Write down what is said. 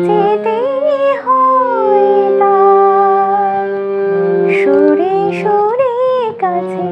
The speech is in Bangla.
যেতে হয় সুরে সুরে কাছে